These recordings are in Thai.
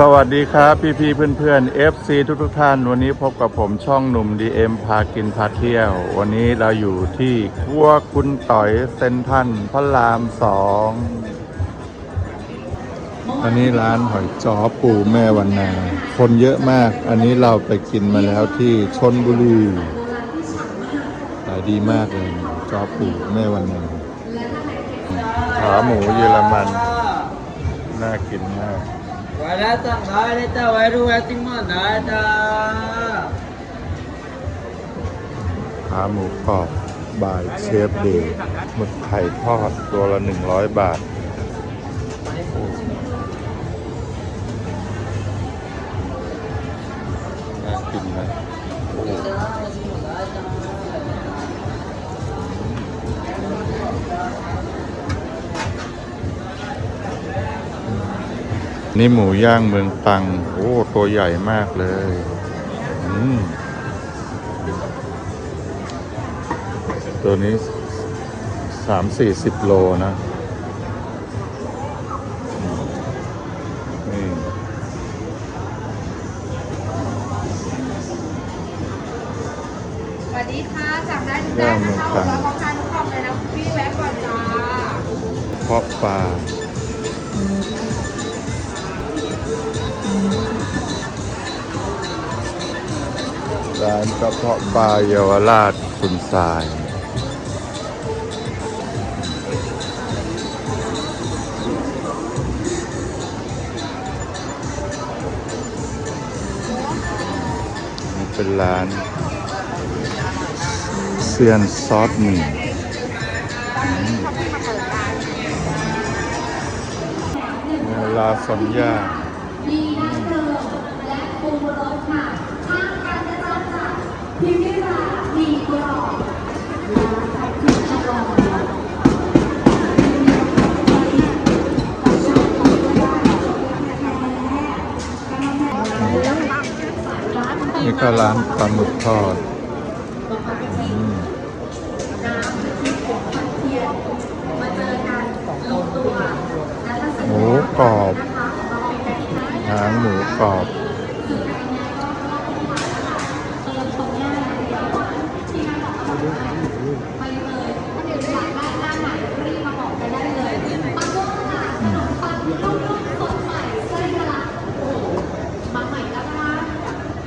สวัสดีครับ พี่พี่เพื่อนเพื่อนๆ FC ทุกทุกท่าน วันนี้พบกับผมช่องหนุ่ม DM พากินพาเที่ยว วันนี้เราอยู่ที่ครัวคุณต่อยเซนทันพระรามสองอันนี้ร้านหอยจ้อปูแม่วันนา คนเยอะมาก อันนี้เราไปกินมาแล้วที่ชนบุรีขายดีมากเลยจ้อปูแม่วันนาขาหมูเยอรมัน น่ากินมาก Walata ngaleta wairu yatima nada. ขาหมูกรอบบายเชฟเดย์หมึกไข่ทอดตัวละ 100 บาท นี่หมูย่างเมืองตรัง โอ้ ตัวใหญ่มากเลยอืมตัวนี้สามสี่สิบโลนะนี่สวัสดีค่ะจับได้ทุกได้นะคะผมรับประกันทุกกล่องเลยนะพี่แวะก่อนจ้าเพาะปลา ร้านกระเพาะปลาเยาวราชคุณทรายนี่เป็นร้านเซียนซอสหมี่ลาสัญญา มีน้ำเดิมและปรุงรสค่ะข้างกันจะจ้า ค่ะพิมพ์ได้ค่ะมีกรอบและไข่ขึ้นกรอบนี่ก็ร้านปลาหมึกทอดอืมหมูกรอบหางหมูกรอบ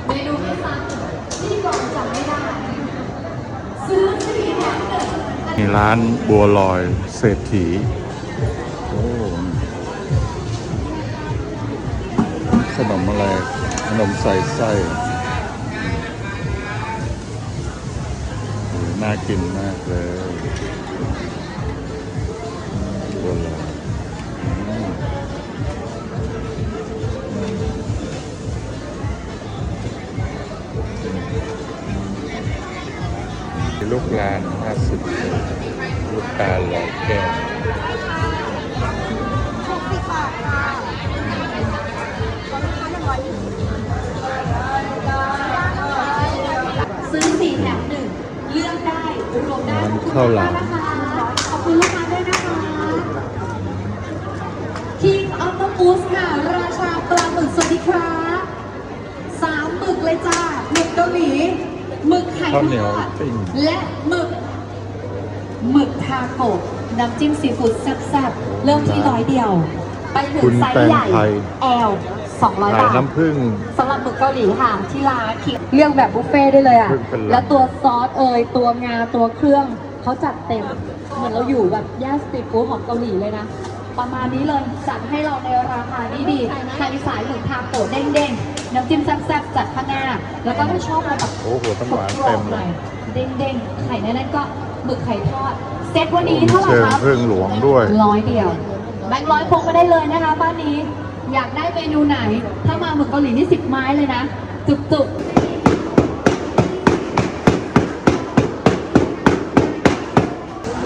เมนูไม่ซ้ำที่ก่อนจำไมีร้านบัวลอยเศรษฐีขนมอะไรขนมใส่ไส้น่ากินมากเลยบัวลอย ลูกลานห้าสิบลูกตาลลอยแก้วซื้อสี่แถมหนึ่งเลือกได้รวมได้ร้านข้าวหลามนะคะขอบคุณลูกค้าด้วยนะคะ King of the Goose ค่ะ ราชาปลาหมึกสวัสดีครับสามหมึกเลยจ้าหมึกเกาหลี หมึกไข่ข้าวเหนียวทอดปิ้ง และหมึกหมึกทาโกะน้ำจิ้มซีฟู้ดแซ่บๆ เริ่มที่ร้อยเดียว ไปถึคุงณไซแตส์งใหญ่ไทย L 200ขายบาท น้ำผึ้ง สำหรับหมึกเกาหลีค่ะ ที่ร้านคิเลือกแบบบุฟเฟ่ต์ได้เลยอะเพิ่งเป็นร้าน แล้วตัวซอสเอยตัวงาตัวเครื่องเขาจัดเต็ม เหมือนเราอยู่แบบย่านสตรีทฟู้ดของเกาหลีเลยนะ ประมาณนี้เลยจัดให้เราในราคาที่ดีใครสายหมึกทาโกะเด้งๆ น้ำจิ้มแซ่บๆจัดข้างหน้า แล้วก็ถ้าชอบอะไรแบบโอ้โหน้ำหวานเต็มเลยเด้งๆ ไข่แน่นๆก็หมึกไข่ทอด เซตวันนี้เท่าไหร่เชิงครับพึ่งหลวงด้วยร้อยเดียว แบงค์ร้อยพกมาได้เลยนะคะบ้านนี้ อยากได้เมนูไหน ถ้ามาหมึกเกาหลีนี่สิบไม้เลยนะ จุกๆ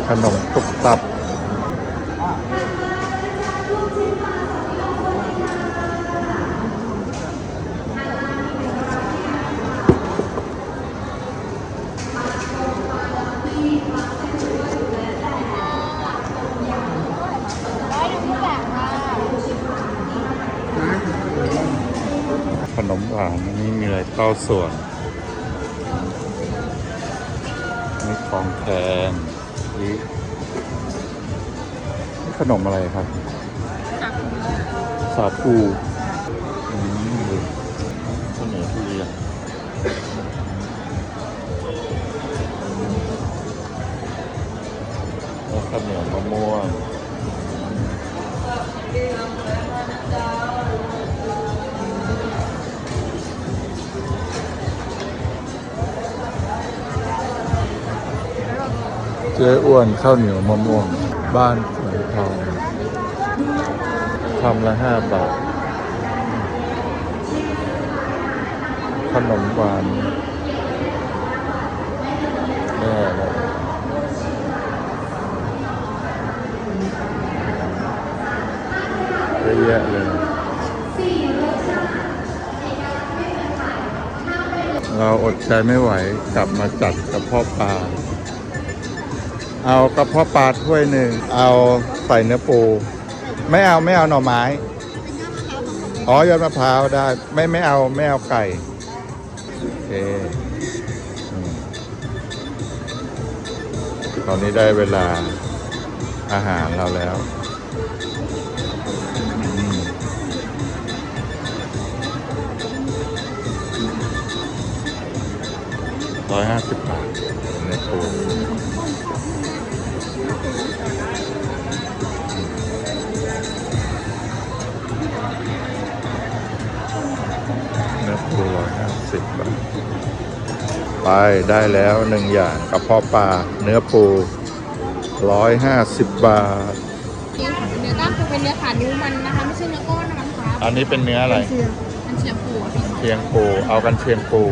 ขนมตุกตับ ข้าวส่วนนี่ของแทนนี่นี่ขนมอะไรครับ สาคูข้าวเหนียวทุเรียนข้าวเหนียวมะม่วง จ๊อ้วนข้าวเหนียวมะม่วง บ้านสวนทองคำละห้าบาท ขนมหวานแม่เลยเยอะแยะเลยเราอดใจไม่ไหวกลับมาจัดกระเพาะปลา เอากระเพาะปลาถ้วยหนึ่ง เอาใส่เนื้อปู ไม่เอาไม่เอาหน่อไม้ อ๋อยอดมะพร้าวได้ ไม่ไม่เอาไม่เอาไก่ โอเคตอนนี้ได้เวลาอาหารเราแล้ว ร้อยห้าสิบบาท สิบบาท ไปได้แล้วหนึ่งอย่างกระเพาะปลาเนื้อปูร้อยห้าสิบบาท เนื้อกล้ามปูเป็นเนื้อขานิ้วมันนะคะ ไม่ใช่เนื้อก้อนนะคะอันนี้เป็นเนื้ออะไรมันเชียงปูอะพี่เชียงปูเอากันเชียงปู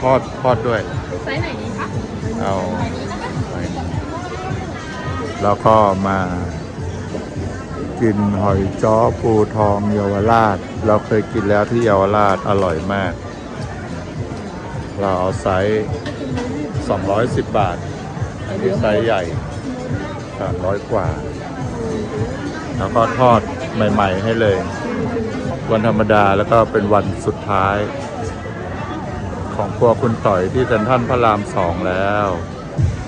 ทอดทอดด้วย ไซส์ไหนดีคะเอาไซส์นี้นะคะไปแล้วก็มากินหอยจ้อปูทองเยาวราช เราเคยกินแล้วที่เยาวราชอร่อยมาก เราเอาไซส์ 210 บาท อันนี้ไซส์ใหญ่ 300 กว่า แล้วก็ทอดใหม่ ๆ ให้เลย วันธรรมดาแล้วก็เป็นวันสุดท้าย ของครัวคุณต่อยที่เซ็นทรัลพระรามสองแล้ว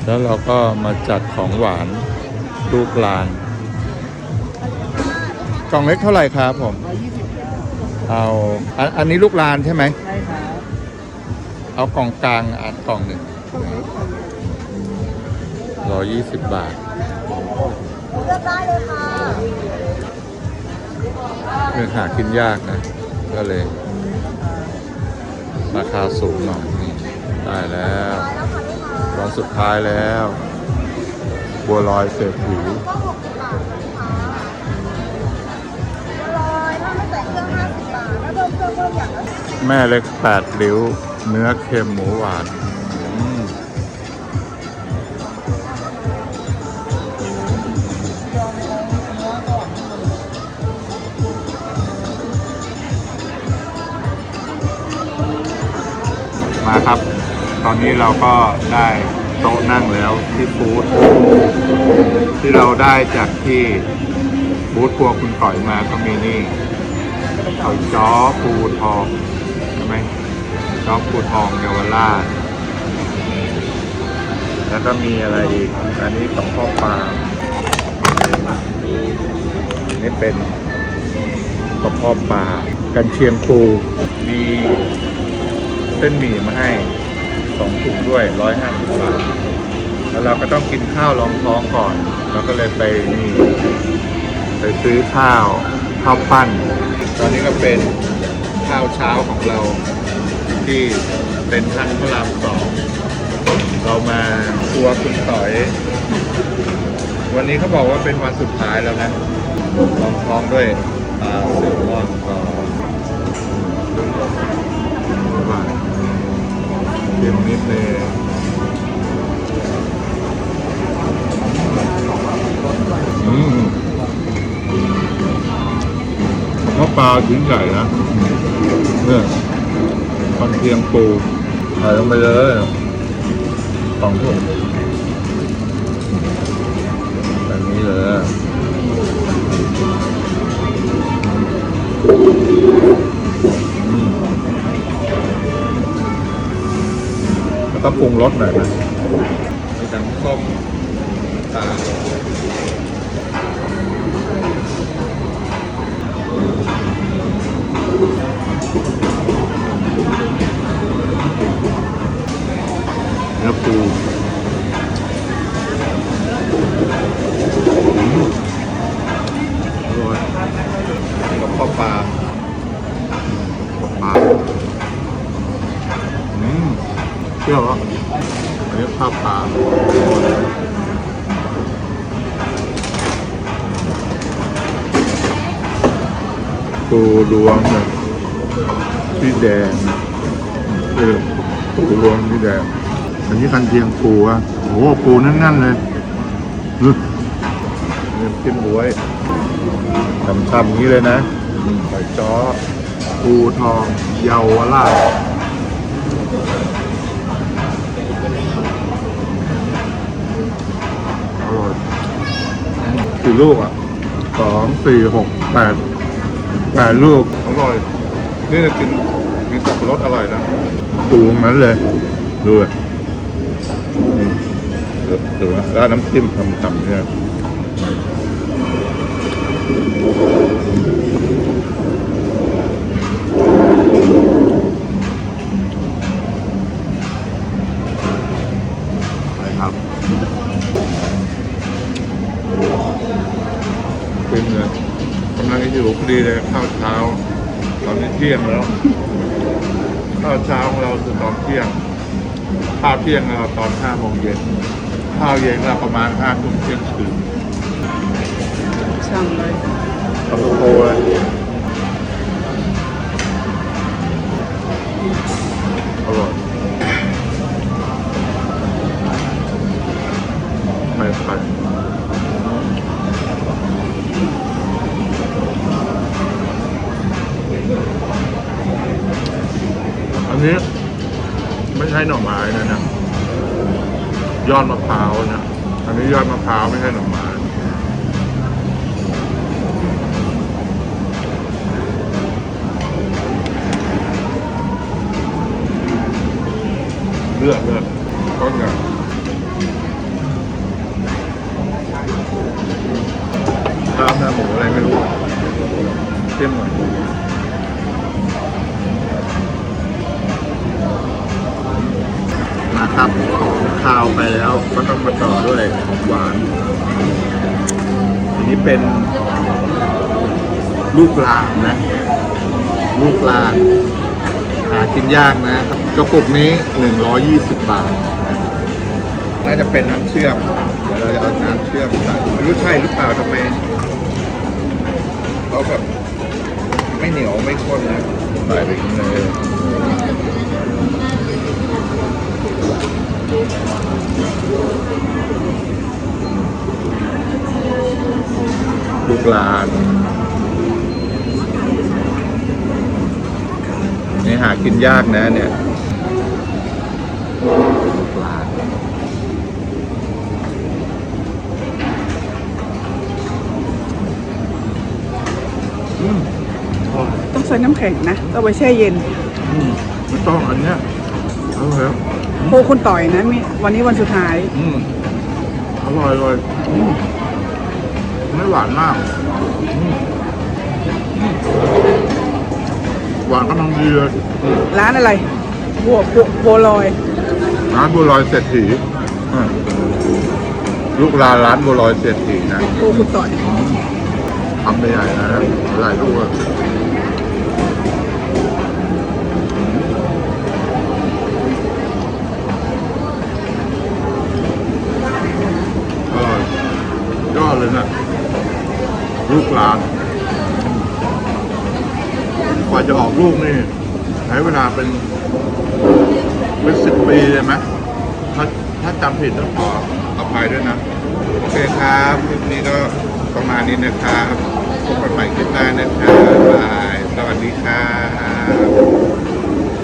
แล้วเราก็มาจัดของหวานลูกลานกล่องเล็กเท่าไหร่ครับผม เอา อันนี้ลูกลานใช่ไหม เอากล่องกลางอันกล่องหนึ่งร้อยยี่สิบบาทเลือกได้เลยค่ะเรื่องหากินยากนะ ก็เลย ราคาสูงหน่อยนี่ได้แล้ววันสุดท้ายแล้ว บัวลอยเศรษฐีก็หกสิบบาทลอยถ้าไม่ใส่เครื่องห้าสิบบาทถ้าเพิ่มเครื่องเพิ่มอย่างละแม่เล็กแปดริ้ว เนื้อเค็มหมูหวานมาครับ ตอนนี้เราก็ได้โต๊ะนั่งแล้วที่ฟู้ดที่เราได้จากที่บูธครัวคุณต่อยมาก็มีนี่หอยจ้อปูทอง จ้อปูทองเยาวราชแล้วก็มีอะไรอีก อันนี้ของพ่อปลานี่เป็นกระเพาะปลากันเชียงปูมีเส้นหมี่มาให้สองถุงด้วยร้อยห้าสิบบาทแล้วเราก็ต้องกินข้าวรองท้องก่อนเราก็เลยไปนี่ไปซื้อข้าวข้าวปั้น ตอนนี้ก็เป็นข้าวเช้าของเรา ที่เป็นท่านพระรามสองเรามาครัวคุณต่อย วันนี้เขาบอกว่าเป็นวันสุดท้ายแล้วนะลองท้องด้วยปลาเซลมอนก็ว่าเค็มนิดนึงอืมเพราปลาชิ้นใหญ่นะเนี่ย อนเทียมปูใส่ลงไปเลยสองถุงแบบนี้เลยแล้วก็ปรุงรสหน่อยนะมีน้ำส้มตา ปูรวงเนี่ยที่แดงเออปูรวงที่แดงอันนี้กันเชียงปูอะโอ้โหปูนั่นๆเลยเนี่ยจิ้มบวยทำๆอย่างนี้เลยนะใส่จ้อปูทองเยาวราชอร่อยกี่ลูกอะสองสี่หกแปด แปดลูกอร่อย นี่จะกินมีสับปะรดอร่อยนะปูตรงนั้นเลย ดูเลยนี่ดูดูนะแล้วน้ำจิ้มทำๆเนี่ยไปครับ เป็นเลย กำลังหิวพอดีเลยข้าวเช้า ตอนนี้เที่ยงแล้ว ข้าวเช้าของเราคือตอนเที่ยง ข้าวเที่ยงเราตอนห้าโมงเย็น ข้าวเย็นเราประมาณห้าทุ่มเที่ยงคืนช่างเลยตะโกเลย ลือกเลือกต้นกันข้าวหน้าหมูอะไรไม่รู้เต็มหน่อยนะครับข้าวไปแล้วก็ต้องมาต่อด้วยของหวานอันนี้เป็นลูกลางนะ ลูกลางหากินยากนะครับกระปุกนี้ 120 บาทนะน่าจะเป็นน้ำเชื่อมเดี๋ยวเราจะเอาน้ำเชื่อมใส่ไม่รู้ใช่หรือเปล่าทำไมเขาแบบไม่เหนียวไม่ข้นนะใส่ไปกินเลยลูกลาน นี่หากินยากนะเนี่ยปลาอืมอร่อยต้องใส่น้ำแข็งนะต้องไปแช่เย็นอืมไม่ต้องอันเนี้ยเอาเลยโคคุณต่อยนะมีวันนี้วันสุดท้าย อืมอร่อยเลยอืมไม่หวานมากอืมอืม หวานกำลังดีเลยอืมร้านอะไรบัวบัวบัวลอย ร้านบัวลอยเศรษฐีอืมลูกลานร้านบัวลอยเศรษฐีนะโคคุณต่อยทำใหญ่ๆนะหลายลูกอะอร่อยยอดเลยนะลูกหลานก ว่าจะออกลูกนี่ใช้เวลาเป็นเป็นสิบปีเลยไหมถ้าถ้าจำผิดต้องขออภัยด้วยนะ โอเคครับคลิปนี้ก็ประมาณนี้นะครับพบกันใหม่คลิปหน้านะครับบายสวัสดีครับ